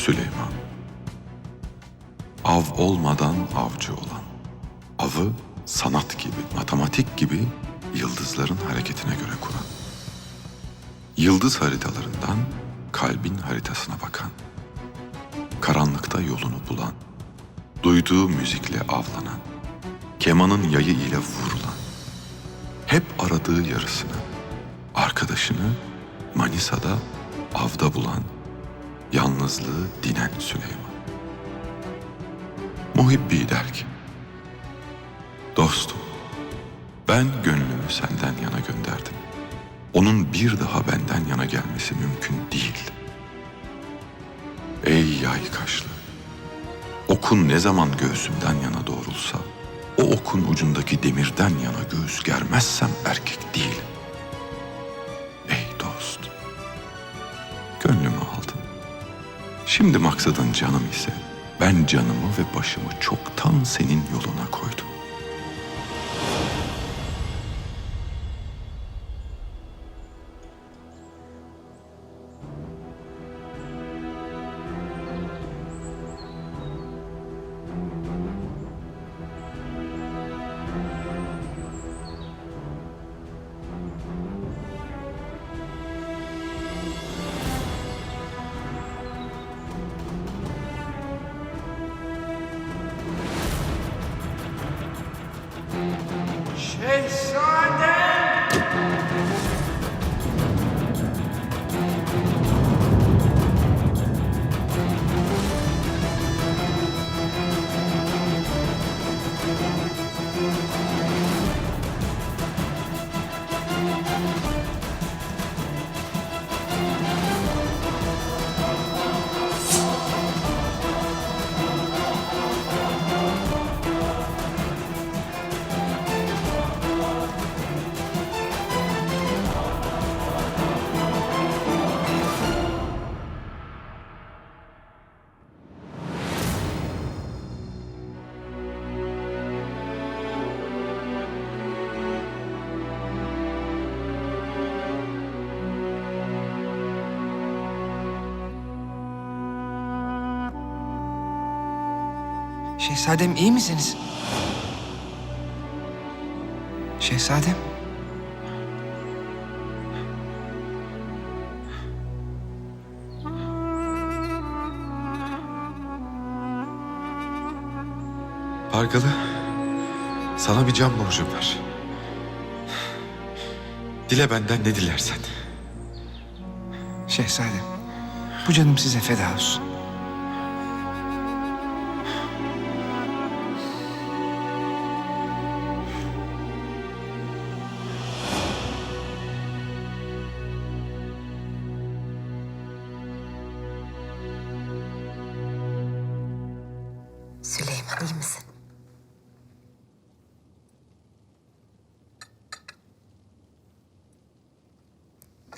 Süleyman. Av olmadan avcı olan. Avı sanat gibi, matematik gibi yıldızların hareketine göre kuran. Yıldız haritalarından kalbin haritasına bakan. Karanlıkta yolunu bulan. Duyduğu müzikle avlanan. Kemanın yayı ile vurulan. Hep aradığı yarısını, arkadaşını Manisa'da avda bulan, yalnızlığı dinen Süleyman. Muhibbi der ki, Dostum, ben gönlümü senden yana gönderdim. Onun bir daha benden yana gelmesi mümkün değil. Ey yay kaşlı, okun ne zaman göğsümden yana doğrulsa, o okun ucundaki demirden yana göğüs germezsem erkek değilim. Gönlümü aldın. Şimdi maksadın canım ise ben canımı ve başımı çoktan senin yoluna koydum. Şehzadem iyi misiniz? Şehzadem. Pargalı, sana bir can borcum var. Dile benden ne dilersen. Şehzadem. Bu canım size feda olsun. İyi misin?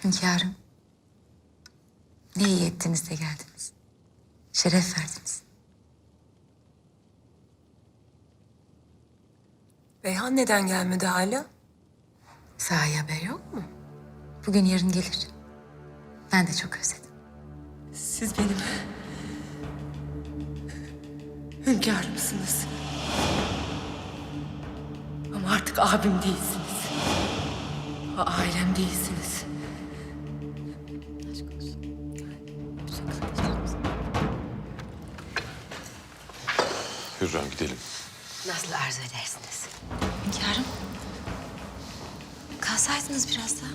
Hünkârım. Ne iyi ettiniz de geldiniz. Şeref verdiniz. Reyhan neden gelmedi hala? Sahi haber yok mu? Bugün yarın gelir. Ben de çok özledim. Siz benim hünkârımsınız. Ama artık abim değilsiniz. Ailem değilsiniz. Hürrem gidelim. Nasıl arzu edersiniz? Hünkârım. Kalsaydınız biraz daha.